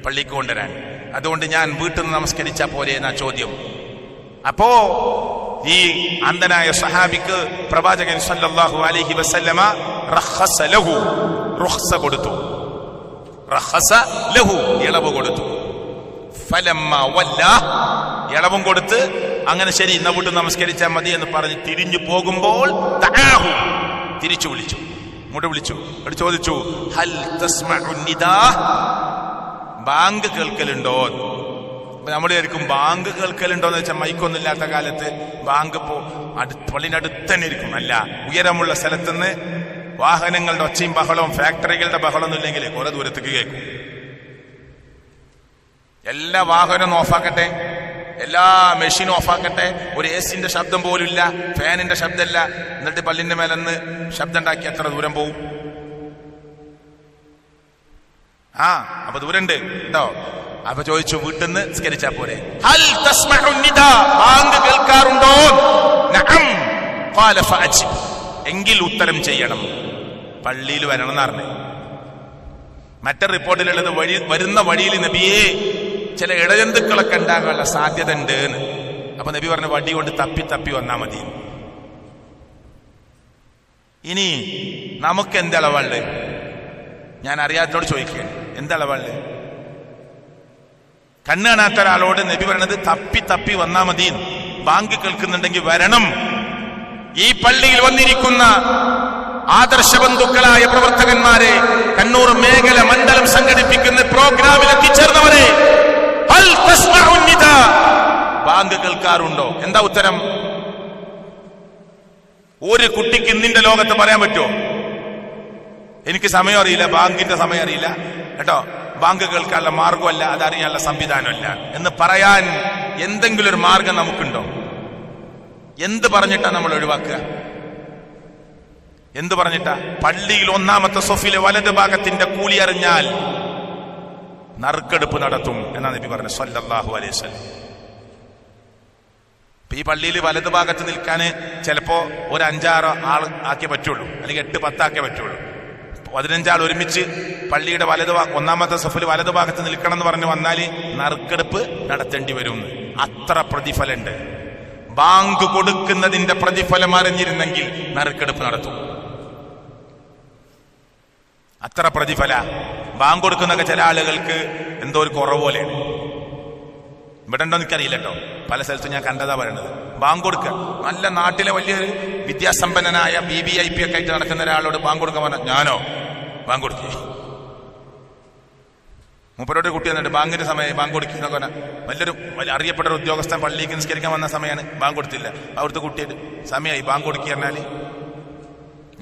പള്ളിക്ക് കൊണ്ടുവരാൻ. അതുകൊണ്ട് ഞാൻ വീട്ടിൽ നിന്ന് നമസ്കരിച്ച പോലെ എന്ന ചോദ്യം. അപ്പോ ഈ അന്ധനായ സഹാബിക്ക് പ്രവാചകൻ സല്ലല്ലാഹു അലൈഹി വസല്ലമ റഖസ ലഹു റുഖ്സ കൊടുത്തു. റഖസ ലഹു ഇളവ് കൊടുത്തു. ഫലമ്മ വല്ല ഇളവും കൊടുത്ത് അങ്ങനെ ശരി ഇന്ന വീട്ടിൽ നമസ്കരിച്ചാൽ മതി എന്ന് പറഞ്ഞ് തിരിഞ്ഞു പോകുമ്പോൾ തിരിച്ചു വിളിച്ചു. ഇങ്ങോട്ട് വിളിച്ചു. എന്നിട്ട് ചോദിച്ചു ഹൽ ബാങ്ക് കേൾക്കലുണ്ടോ നമ്മൾ ആയിരിക്കും ബാങ്ക് കേൾക്കലുണ്ടോന്ന് വെച്ചാൽ മൈക്കൊന്നും ഇല്ലാത്ത കാലത്ത് ബാങ്ക് ഇപ്പോ അടുത്ത് പള്ളിന്റെ അടുത്ത് തന്നെ ഇരിക്കും അല്ല ഉയരമുള്ള സ്ഥലത്തുനിന്ന് വാഹനങ്ങളുടെ ഒച്ചയും ബഹളവും ഫാക്ടറികളുടെ ബഹളമൊന്നും ഇല്ലെങ്കിൽ കുറെ ദൂരത്തേക്ക് കേൾക്കും. എല്ലാ വാഹനവും ഓഫാക്കട്ടെ. എല്ലാ മെഷീനും ഓഫാക്കട്ടെ. ഒരു എ സിന്റെ ശബ്ദം പോലും ഇല്ല ഫാനിന്റെ ശബ്ദമില്ല. എന്നിട്ട് പല്ലിന്റെ മേലെന്ന് ശബ്ദം ഉണ്ടാക്കി എത്ര ദൂരം പോവും. ആ അപ്പൊ ദൂരണ്ട് കേട്ടോ? അപ്പൊ ചോദിച്ചു വീട്ടിൽ നിന്ന് സ്കരിച്ചാ ബാങ്ക് കേൾക്കാറുണ്ടോ? എങ്കിൽ ഉത്തരം ചെയ്യണം. പള്ളിയിൽ വരണം എന്നറിഞ്ഞു മറ്റേ റിപ്പോർട്ടിലുള്ളത് വഴി വരുന്ന വഴിയിൽ നബിയെ ചില ഇടജന്തുക്കളൊക്കെ ഉണ്ടാകാനുള്ള സാധ്യത ഉണ്ട് അപ്പൊ നബി പറഞ്ഞ വടി കൊണ്ട് തപ്പി തപ്പി വന്നാ മതി. ഇനി നമുക്ക് എന്ത് ഞാൻ അറിയാത്തതോട് ചോദിക്കുകയാണ്. എന്ത് അളവുണ്ട് കണ്ണ് കാണാത്ത ഒരാളോട് നബി പറയണത് തപ്പി തപ്പി വന്നാ മതി ബാങ്ക് കേൾക്കുന്നുണ്ടെങ്കിൽ വരണം. ഈ പള്ളിയിൽ വന്നിരിക്കുന്ന ആദർശ ബന്ധുക്കളായ പ്രവർത്തകന്മാരെ കണ്ണൂർ മേഖല മണ്ഡലം സംഘടിപ്പിക്കുന്ന പ്രോഗ്രാമിൽ എത്തിച്ചേർന്നവരെ ബാങ്ക് കേൾക്കാറുണ്ടോ? എന്താ ഉത്തരം? ഒരു കുട്ടിക്ക് ഇന്നിന്റെ ലോകത്ത് പറയാൻ പറ്റുമോ? എനിക്ക് സമയം അറിയില്ല ബാങ്കിന്റെ സമയം അറിയില്ല. കേട്ടോ? ബാങ്ക് മാർഗമല്ല അതറിയാനുള്ള സംവിധാനമല്ല. എന്ന് പറയാൻ എന്തെങ്കിലും ഒരു മാർഗം നമുക്കുണ്ടോ? എന്ത് പറഞ്ഞിട്ടാ നമ്മൾ ഒഴിവാക്കുക? എന്ത് പറഞ്ഞിട്ടാ? പള്ളിയിൽ ഒന്നാമത്തെ സൊഫിലെ വലത് ഭാഗത്തിന്റെ കൂലി അറിഞ്ഞാൽ നറുക്കെടുപ്പ് നടത്തും എന്നാ നബി പറഞ്ഞു സല്ലല്ലാഹു അലൈഹി ഈ പള്ളിയിൽ വലത് ഭാഗത്ത് നിൽക്കാന് ചിലപ്പോ ഒരു അഞ്ചാറോ ആൾ ആക്കിയേ പറ്റുള്ളൂ അല്ലെങ്കിൽ എട്ട് പത്താക്കേ പറ്റുള്ളൂ. പതിനഞ്ചാൾ ഒരുമിച്ച് പള്ളിയുടെ വലതു ഒന്നാമത്തെ സഫിൽ വലതു ഭാഗത്ത് നിൽക്കണം എന്ന് പറഞ്ഞു വന്നാൽ നറുക്കെടുപ്പ് നടത്തേണ്ടി വരും. അത്ര പ്രതിഫലമുണ്ട് ബാങ്ക് കൊടുക്കുന്നതിന്റെ പ്രതിഫലം അറിഞ്ഞിരുന്നെങ്കിൽ നറുക്കെടുപ്പ് നടത്തും. അത്ര പ്രതിഫല. ബാങ്ക് കൊടുക്കുന്നൊക്കെ ചില ആളുകൾക്ക് എന്തോ ഒരു കുറവ് പോലെയാണ്. ഇവിടെ ഉണ്ടോ എനിക്കറിയില്ല കേട്ടോ പല സ്ഥലത്തും ഞാൻ കണ്ടതാ പറയണത്. ബാങ്ക് കൊടുക്കുക. നല്ല നാട്ടിലെ വലിയൊരു വിദ്യാസമ്പന്നനായ ബി ബി ഐ പി ഒക്കെ ആയിട്ട് നടക്കുന്ന ഒരാളോട് ബാങ്ക് കൊടുക്കാൻ പറഞ്ഞ ഞാനോ? ബാങ്ക് കൊടുക്കേ മൂപ്പരോട് കുട്ടി വന്നിട്ട് ബാങ്കിന്റെ സമയം ബാങ്ക് കൊടുക്കുന്ന പറഞ്ഞാൽ വലിയൊരു വലിയ അറിയപ്പെട്ട ഒരു ഉദ്യോഗസ്ഥൻ പള്ളിക്ക് നിസ്കരിക്കാൻ വന്ന സമയമാണ് ബാങ്ക് കൊടുത്തില്ല അവിടുത്തെ കുട്ടിയായിട്ട് സമയമായി ബാങ്ക് കൊടുക്കുക പറഞ്ഞാൽ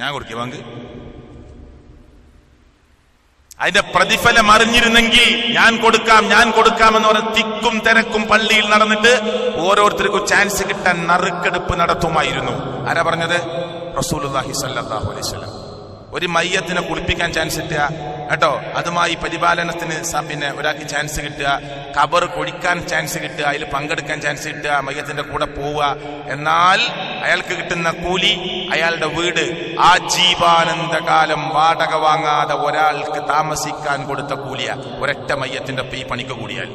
ഞാൻ കൊടുക്കുക ബാങ്ക്. അതിന്റെ പ്രതിഫലം അറിഞ്ഞിരുന്നെങ്കിൽ ഞാൻ കൊടുക്കാം ഞാൻ കൊടുക്കാം എന്ന് പറഞ്ഞ തിക്കും തിരക്കും പള്ളിയിൽ നടന്നിട്ട് ഓരോരുത്തർക്കും ചാൻസ് കിട്ടാൻ നറുക്കെടുപ്പ് നടത്തുമായിരുന്നു. ആരാ പറഞ്ഞത്? റസൂലുള്ളാഹി സ്വല്ലല്ലാഹു അലൈഹി വസല്ലം. ഒരു മയ്യത്തിനെ കുളിപ്പിക്കാൻ ചാൻസ് കിട്ടുക. കേട്ടോ? അതുമായി പരിപാലനത്തിന് പിന്നെ ഒരാൾക്ക് ചാൻസ് കിട്ടുക. കബർ കൊഴിക്കാൻ ചാൻസ് കിട്ടുക. അതിൽ പങ്കെടുക്കാൻ ചാൻസ് കിട്ടുക. മയ്യത്തിന്റെ കൂടെ പോവുക. എന്നാൽ അയാൾക്ക് കിട്ടുന്ന കൂലി അയാളുടെ വീട്. ആ ജീവാനന്ദകാലം വാടക വാങ്ങാതെ ഒരാൾക്ക് താമസിക്കാൻ കൊടുത്ത കൂലിയ. ഒരൊറ്റ മയ്യത്തിന്റെ ഈ പണിക്ക് കൂടിയാൽ.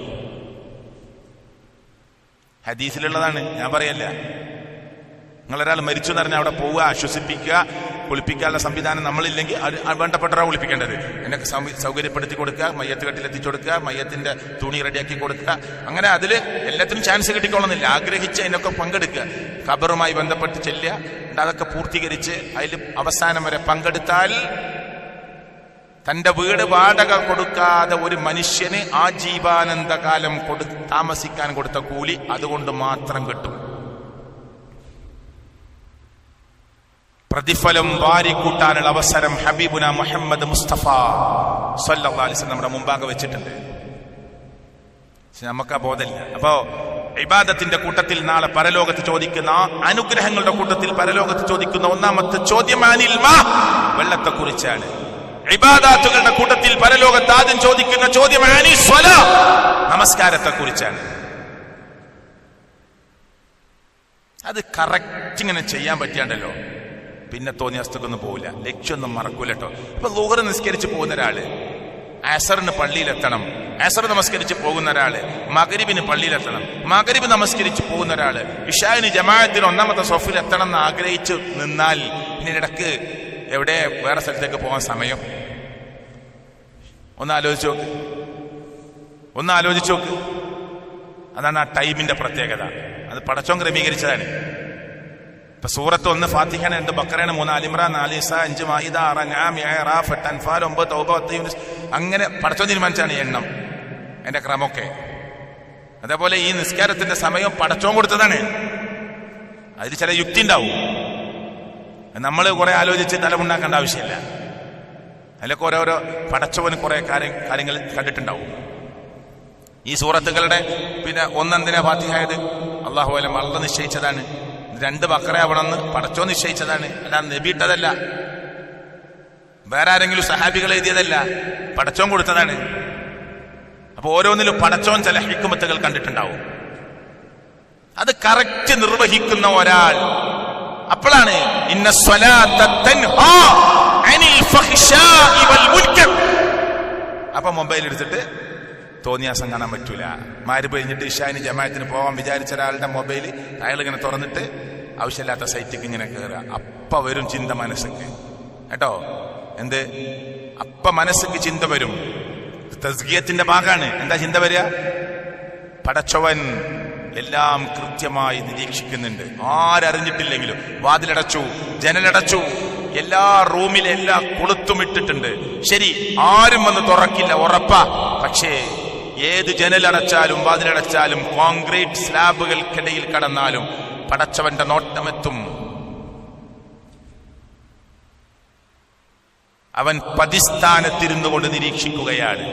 ഹദീസിലുള്ളതാണ്. ഞാൻ പറയല്ല. നിങ്ങളൊരാൾ മരിച്ചു എന്ന് അവിടെ പോവുക ആശ്വസിപ്പിക്കുക. കുളിപ്പിക്കാനുള്ള സംവിധാനം നമ്മളില്ലെങ്കിൽ വേണ്ടപ്പെട്ടവരാണ് വേണ്ടപ്പെട്ടവരാ കുളിപ്പിക്കേണ്ടത്. എന്നൊക്കെ സൗകര്യപ്പെടുത്തി കൊടുക്കുക മയ്യത്ത് കെട്ടിലെത്തിച്ചു കൊടുക്കുക മയ്യത്തിന്റെ തുണി റെഡിയാക്കി കൊടുക്കുക. അങ്ങനെ അതിൽ എല്ലാത്തിനും ചാൻസ് കിട്ടിക്കൊള്ളുന്നില്ല ആഗ്രഹിച്ച് അതിനൊക്കെ പങ്കെടുക്കുക. ഖബറുമായി ബന്ധപ്പെട്ട് ചെല്ലുക. അതൊക്കെ പൂർത്തീകരിച്ച് അതിൽ അവസാനം വരെ പങ്കെടുത്താൽ തന്റെ വീട് വാടക കൊടുക്കാതെ ഒരു മനുഷ്യന് ആ ജീവാനന്ദകാലം കൊടു താമസിക്കാൻ കൊടുത്ത കൂലി അതുകൊണ്ട് മാത്രം കിട്ടും. പ്രതിഫലം വാരിക്കൂട്ടാനുള്ള അവസരം ഹബീബുന മുഹമ്മദ് മുസ്തഫ വസല്ലം നമ്മുടെ മുമ്പാകെ വെച്ചിട്ടുണ്ട്. നമുക്ക് ആ ബോധമില്ല. അപ്പോ ഇബാദത്തിന്റെ കൂട്ടത്തിൽ നാളെ പരലോകത്ത് ചോദിക്കുന്ന അനുഗ്രഹങ്ങളുടെ കൂട്ടത്തിൽ പരലോകത്ത് ചോദിക്കുന്ന ഒന്നാമത്തെ ചോദ്യം വെള്ളത്തെ കുറിച്ചാണ് ഇബാദാത്തുകളുടെ കൂട്ടത്തിൽ പരലോകത്ത് ആദ്യം ചോദിക്കുന്ന ചോദ്യം നമസ്കാരത്തെ കുറിച്ചാണ് അത് കറക്റ്റ് ഇങ്ങനെ ചെയ്യാൻ പറ്റിയാണ്ടല്ലോ. പിന്നെ തോന്നിയ വസ്തുക്കൊന്നും പോവില്ല. ലക്ഷ്യമൊന്നും മറക്കൂല കേട്ടോ ഇപ്പൊ ലോഹർ നിസ്കരിച്ച് പോകുന്ന ഒരാൾ. അസറിന് പള്ളിയിലെത്തണം. അസർ നമസ്കരിച്ച് പോകുന്ന ഒരാൾ. മകരിബിന് പള്ളിയിലെത്തണം. മകരിബ് നമസ്കരിച്ച് പോകുന്ന ഒരാൾ. ഇഷാവിന് ജമാഅത്തിന് ഒന്നാമത്തെ സൊഫിൽ എത്തണം എന്ന് ആഗ്രഹിച്ചു നിന്നാൽ ഇതിനിടക്ക് എവിടെ വേറെ സ്ഥലത്തേക്ക് പോകാൻ സമയം? ഒന്ന് ആലോചിച്ച് നോക്ക്. ഒന്ന് ആലോചിച്ച് നോക്ക്. അതാണ് ആ ടൈമിന്റെ പ്രത്യേകത. അത് പടച്ചോൻ ക്രമീകരിച്ചതാണ്. ഇപ്പൊ സൂറത്ത് ഒന്ന് ഫാത്തിഹാൻ രണ്ട് ബക്കറേന മൂന്ന് അലിമ്രാൻ നാല് ഇസ അഞ്ച് മാഹിദ ആറ് റാഫ് എട്ട് അൻഫാൽ ഒമ്പത് തൗബ അങ്ങനെ പടച്ചോ തീരുമാനിച്ചാണ് എണ്ണം. എന്റെ ക്രമമൊക്കെ. അതേപോലെ ഈ നിസ്കാരത്തിന്റെ സമയം പടച്ചോൻ കൊടുത്തതാണ്. അതിൽ ചില യുക്തി ഉണ്ടാവും. നമ്മൾ കുറെ ആലോചിച്ച് തലമുണ്ടാക്കേണ്ട ആവശ്യമില്ല. അതിലൊക്കെ ഓരോരോ പടച്ചവന് കുറെ കാര്യം കാര്യങ്ങൾ കണ്ടിട്ടുണ്ടാവും. ഈ സൂറത്തുകളുടെ പിന്നെ ഒന്നെന്തിനാ ഫാത്തിഹായത് അള്ളാഹു അലം അള്ള നിശ്ചയിച്ചതാണ്. രണ്ട് ബക്കറയാവണമെന്ന് പടച്ചോ നിശ്ചയിച്ചതാണ്. അല്ലാതെ നബിയിട്ടതല്ല വേറെ ആരെങ്കിലും സഹാബികൾ എഴുതിയതല്ല. പടച്ചോൻ കൊടുത്തതാണ്. അപ്പൊ ഓരോന്നിലും പടച്ചോൻ ചില ഹിക്കുമത്തുകൾ കണ്ടിട്ടുണ്ടാവും. അത് കറക്റ്റ് നിർവഹിക്കുന്ന ഒരാൾ. അപ്പോഴാണ് ഇന്ന അനിൽ അപ്പൊ മൊബൈൽ എടുത്തിട്ട് തോന്നിയാസം കാണാൻ പറ്റൂല. മാര് കഴിഞ്ഞിട്ട് ഇഷാനി ജമായത്തിന് പോകാൻ വിചാരിച്ച ഒരാളുടെ മൊബൈൽ അയാൾ ഇങ്ങനെ തുറന്നിട്ട് ആവശ്യമില്ലാത്ത സൈറ്റിക്ക് ഇങ്ങനെ കയറുക അപ്പ വരും ചിന്ത മനസ്സിക്ക്. കേട്ടോ? എന്ത്? അപ്പ മനസ്സിക്ക് ചിന്ത വരും. തസ്ഗീയത്തിന്റെ ഭാഗമാണ് എന്താ ചിന്ത വരിക? പടച്ചവൻ എല്ലാം കൃത്യമായി നിരീക്ഷിക്കുന്നുണ്ട്. ആരറിഞ്ഞിട്ടില്ലെങ്കിലും. വാതിലടച്ചു ജനലടച്ചു എല്ലാ റൂമിലെല്ലാം കൊളുത്തും ഇട്ടിട്ടുണ്ട്. ശരി ആരും വന്ന് തുറക്കില്ല ഉറപ്പാ. പക്ഷേ ഏത് ജനലടച്ചാലും വാതിലടച്ചാലും കോൺക്രീറ്റ് സ്ലാബുകൾക്കിടയിൽ കടന്നാലും പടച്ചവന്റെ നോട്ടമെത്തും. അവൻ പതിസ്ഥാനത്തിരുന്നു കൊണ്ട് നിരീക്ഷിക്കുകയാണ്.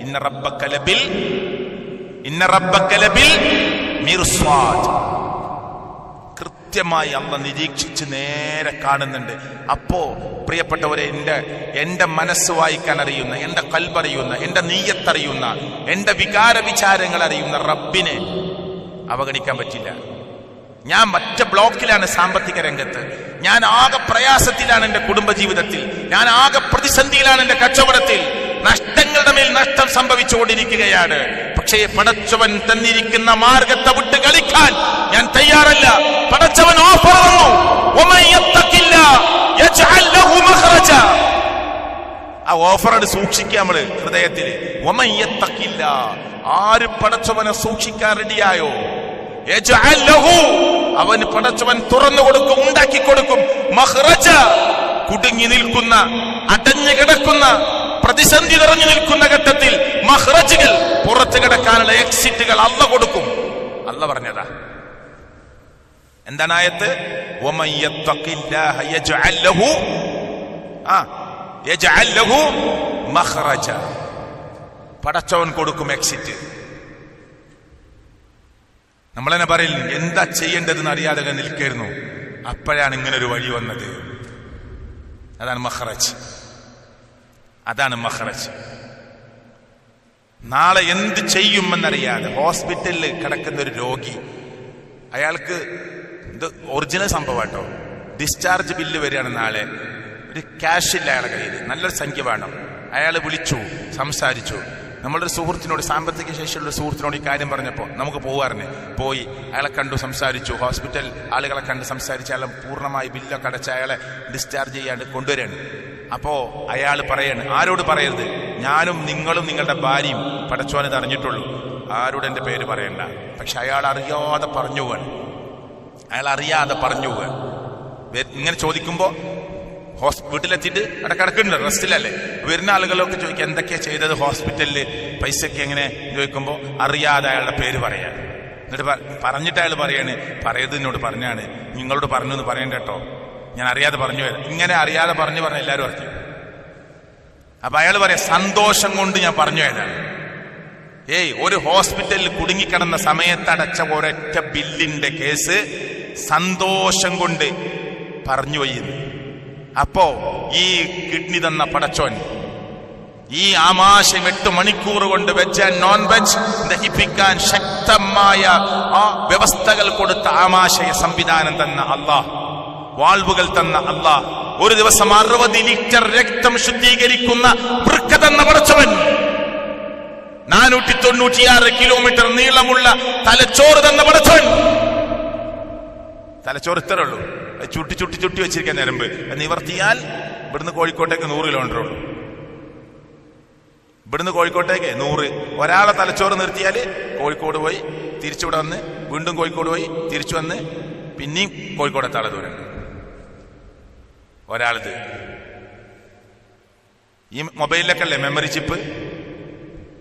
ഇന്ന റബ്ബക്കലബിൽ ഇന്ന റബ്ബക്കലബിൽ മിർസ്വാദ് കൃത്യമായി അള്ള നിരീക്ഷിച്ച് നേരെ കാണുന്നുണ്ട്. അപ്പോ പ്രിയപ്പെട്ടവരെ എന്റെ എന്റെ മനസ്സ് വായിക്കാൻ അറിയുന്ന എന്റെ കൽബറിയുന്ന എന്റെ നീയത്തറിയുന്ന എന്റെ വികാര വിചാരങ്ങൾ അറിയുന്ന റബ്ബിനെ അവഗണിക്കാൻ പറ്റില്ല. ഞാൻ മറ്റ ബ്ലോക്കിലാണ് സാമ്പത്തിക രംഗത്ത്. ഞാൻ ആകെ പ്രയാസത്തിലാണ് എന്റെ കുടുംബജീവിതത്തിൽ. ഞാൻ ആകെ പ്രതിസന്ധിയിലാണ് എന്റെ കച്ചവടത്തിൽ. നഷ്ടങ്ങളുടെ മേൽ നഷ്ടം സംഭവിച്ചുകൊണ്ടിരിക്കുകയാണ്. പക്ഷേ പടച്ചവൻ തന്നിരിക്കുന്ന മാർഗത്തെ വിട്ട് കളിക്കാൻ ഞാൻ തയ്യാറല്ല. പടച്ചവൻ ഓഫർ തന്നു. "വമൻ യത്തഖില്ല യജ്അൽ ലഹു ആ ഓഫറോട് സൂക്ഷിക്കുക നമ്മൾ ഹൃദയത്തിൽ ഒമയ്യത്തക്കില്ല യത്തഖില്ല." ആര് പടച്ചവനെ സൂക്ഷിക്കാൻ റെഡിയായോ. അവന് പടച്ചവൻ തുറന്നു കൊടുക്കും ഉണ്ടാക്കി കൊടുക്കും. മഖ്റജ കുടുങ്ങി നിൽക്കുന്ന അടഞ്ഞു കിടക്കുന്ന പ്രതിസന്ധി നിറഞ്ഞു നിൽക്കുന്ന ഘട്ടത്തിൽ മഹ്റജുകൾ പുറത്തു കിടക്കാനുള്ള എക്സിറ്റുകൾ അല്ല കൊടുക്കും. അല്ല പറഞ്ഞതാ. എന്താണ് ആയത്ത്? പടച്ചവൻ കൊടുക്കും എക്സിറ്റ് നമ്മളെന്നെ പറയില്ല എന്താ ചെയ്യേണ്ടതെന്ന് അറിയാതെ നിൽക്കായിരുന്നു. അപ്പോഴാണ് ഇങ്ങനെ ഒരു വഴി വന്നത്. അതാണ് മഹ്റജ്. അതാണ് മഹ്റജ്. നാളെ എന്ത് ചെയ്യുമെന്നറിയാതെ ഹോസ്പിറ്റലിൽ കിടക്കുന്ന ഒരു രോഗി അയാൾക്ക് ഇത് ഒറിജിനൽ സംഭവം കേട്ടോ ഡിസ്ചാർജ് ബില്ല് വരികയാണ് നാളെ. ഒരു ക്യാഷ് ഇല്ല അയാളെ കയ്യിൽ നല്ലൊരു സംഖ്യ വേണം. അയാൾ വിളിച്ചു സംസാരിച്ചു. നമ്മളൊരു സുഹൃത്തിനോട് സാമ്പത്തിക ശേഷിയുള്ള സുഹൃത്തിനോട് ഈ കാര്യം പറഞ്ഞപ്പോൾ നമുക്ക് പോകാറിന് പോയി അയാളെ കണ്ടു സംസാരിച്ചു. ഹോസ്പിറ്റൽ ആളുകളെ കണ്ട് സംസാരിച്ച് അയാളെ പൂർണമായി ബില്ലൊക്കെ അടച്ച് അയാളെ ഡിസ്ചാർജ് ചെയ്യാണ്ട് കൊണ്ടുവരികയാണ്. അപ്പോ അയാൾ പറയാണ് ആരോട് പറയരുത്? ഞാനും നിങ്ങളും നിങ്ങളുടെ ഭാര്യയും പടച്ചോനെ അറിഞ്ഞിട്ടുള്ളൂ. ആരോട് എന്റെ പേര് പറയണ്ട. പക്ഷെ അയാൾ അറിയാതെ പറഞ്ഞു പോവാണ്. അയാൾ അറിയാതെ പറഞ്ഞു പോവാണ്. ഇങ്ങനെ ചോദിക്കുമ്പോ ഹോസ് വീട്ടിലെത്തിയിട്ട് അവിടെ കിടക്കുന്നുണ്ട് റെസ്റ്റിലല്ലേ? വരുന്ന ആളുകളൊക്കെ ചോദിക്കുക എന്തൊക്കെയാ ചെയ്തത് ഹോസ്പിറ്റലിൽ പൈസയ്ക്ക് എങ്ങനെ? ചോദിക്കുമ്പോൾ അറിയാതെ അയാളുടെ പേര് പറയാൻ എന്നിട്ട് പറഞ്ഞിട്ട് അയാൾ പറയാണ് പറയത് എന്നോട് പറഞ്ഞാണ്. നിങ്ങളോട് പറഞ്ഞു എന്ന് പറയണ്ട കേട്ടോ. ഞാൻ അറിയാതെ പറഞ്ഞു പോയത്. ഇങ്ങനെ അറിയാതെ പറഞ്ഞു പറഞ്ഞ എല്ലാവരും അറിഞ്ഞു. അപ്പൊ അയാൾ പറയാം സന്തോഷം കൊണ്ട് ഞാൻ പറഞ്ഞു പോയതാണ്. ഏയ് ഒരു ഹോസ്പിറ്റലിൽ കുടുങ്ങിക്കിടന്ന സമയത്ത് അടച്ച ഒരൊറ്റ ബില്ലിന്റെ കേസ് സന്തോഷം കൊണ്ട് പറഞ്ഞു പോയിന്ന് അപ്പോ ഈ കിഡ്നി തന്ന പടച്ചോൻ ഈ ആമാശയം എട്ട് മണിക്കൂർ കൊണ്ട് വെജ് ആൻഡ് നോൺ വെജ് ദഹിപ്പിക്കാൻ ശക്തമായ ആ വ്യവസ്ഥകൾ കൊടുത്ത ആമാശയ സംവിധാനം തന്ന അള്ളാഹ്. വാൾവുകൾ തന്ന അള്ളാഹ് ഒരു ദിവസം അറുപത് ലിറ്റർ രക്തം ശുദ്ധീകരിക്കുന്ന വൃക്ക തന്ന പടച്ചവൻ. നാനൂറ്റി തൊണ്ണൂറ്റിയാറ് കിലോമീറ്റർ നീളമുള്ള തലച്ചോറ് തന്ന പടച്ചവൻ. തലച്ചോറ് ഇത്രേ ഉള്ളൂ. ചുട്ടി ചുട്ടി ചുട്ടി വെച്ചിരിക്കാൻ ഞരമ്പ് നിവർത്തിയാൽ ഇവിടുന്ന് കോഴിക്കോട്ടേക്ക് നൂറ് കിലോമീറ്റർ ഉള്ളൂ. ഇവിടുന്ന് കോഴിക്കോട്ടേക്ക് നൂറ്. ഒരാളെ തലച്ചോറ് നിർത്തിയാൽ കോഴിക്കോട് പോയി തിരിച്ചിവിടെ വന്ന് വീണ്ടും കോഴിക്കോട് പോയി തിരിച്ചു വന്ന് പിന്നെയും കോഴിക്കോട് എത്താളെ ദൂരം ഒരാളിത്. ഈ മൊബൈലിലൊക്കെ അല്ലേ മെമ്മറി ചിപ്പ്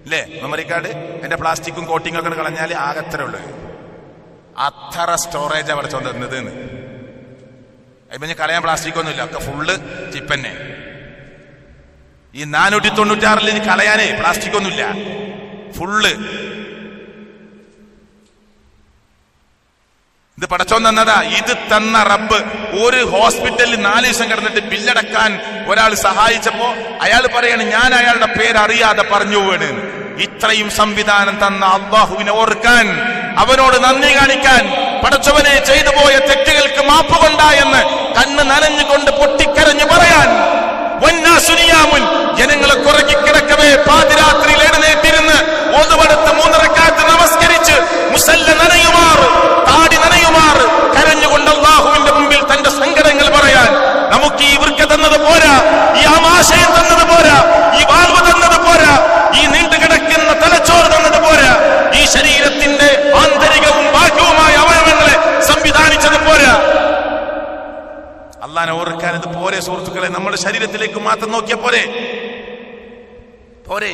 അല്ലേ മെമ്മറി കാർഡ് അതിന്റെ പ്ലാസ്റ്റിക്കും കോട്ടിംഗ് ഒക്കെ കളഞ്ഞാൽ അത്ര ഉള്ളത് അത്ര സ്റ്റോറേജ് അവിടെ തന്നത് അതിപ്പോ ഞാൻ കളയാൻ പ്ലാസ്റ്റിക് ഒന്നുമില്ല. ഒക്കെ ഫുള്ള് ചിപ്പ് തന്നെ. ഈ നാനൂറ്റി തൊണ്ണൂറ്റാറിൽ കളയാനേ പ്ലാസ്റ്റിക് ഒന്നുമില്ല. ഫുള്ള് ഇത് പടച്ചോൻ തന്നതാ. ഇത് തന്ന റബ്ബ്. ഒരു ഹോസ്പിറ്റലിൽ നാല് ദിവസം കിടന്നിട്ട് ബില്ലടക്കാൻ ഒരാൾ സഹായിച്ചപ്പോ അയാൾ പറയാണ് ഞാൻ അയാളുടെ പേര് അറിയാതെ പറഞ്ഞു വീണ്. ഇത്രയും സംവിധാനം തന്ന അള്ളാഹുവിനെ ഓർക്കാൻ അവനോട് നന്ദി കാണിക്കാൻ പടച്ചവനെ ചെയ്തു പോയ തെറ്റുകൾക്ക് മാപ്പ് കൊണ്ടായെന്ന് കണ്ണ് നനഞ്ഞുകൊണ്ട് പൊട്ടിക്കരഞ്ഞു പറയാൻ വന്നാസുനിയാമുൻ ജനങ്ങളെ കുറക്കി കിടക്കവേ പാതിരാത്രിയിൽ എഴുന്നേറ്റിരുന്ന് ഒന്നുപടുത്ത് മൂന്നരക്കാലത്ത് നമസ്കരിച്ച് മുസല്ല നനയുമാർ താടി നനയുമാർ കരഞ്ഞുകൊണ്ട് അള്ളാഹുവിന്റെ മുമ്പിൽ തന്റെ സങ്കടങ്ങൾ പറയാൻ നമുക്ക് ഈ വൃക്ക തന്നത് പോരാ ഈ ആമാശയം തന്നത് പോരാ ഈ വാൽവ് തന്നത് പോരാ ഈ നീണ്ടുകിടക്കുന്ന തലച്ചോറ് തന്നത് പോരാ ഈ ശരീരത്തിന്റെ ആന്തരികവും ബാഹ്യവുമായ അവയവങ്ങളെ സംവിധാനിച്ചത് പോരാ. അള്ളാനെ ഓർക്കാൻ ഇത് പോരെ സുഹൃത്തുക്കളെ നമ്മുടെ ശരീരത്തിലേക്ക് മാത്രം നോക്കിയ പോരെ? പോരെ?